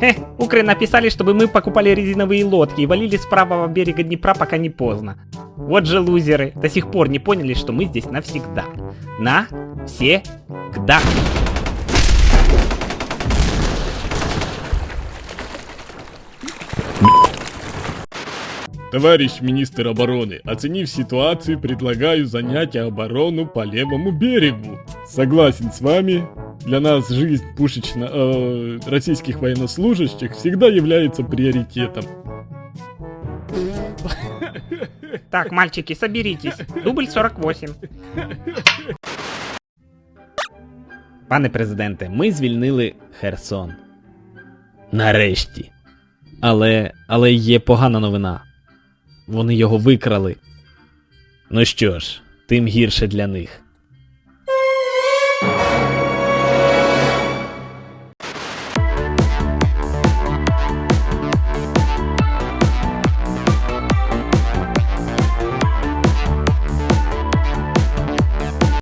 Хе, укры написали, чтобы мы покупали резиновые лодки и валили с правого берега Днепра, пока не поздно. Вот же лузеры, до сих пор не поняли, что мы здесь навсегда. На все гда. Товарищ министр обороны, оценив ситуацию, предлагаю занять оборону по левому берегу. Согласен с вами. Для нас жизнь пушечно э, российских военнослужащих всегда является приоритетом. Так, мальчики, соберитесь. Дубль 48. Пане президенте, ми звільнили Херсон. Нарешті. Але. але є погана новина. Вони його викрали. Ну що ж, тим гірше для них.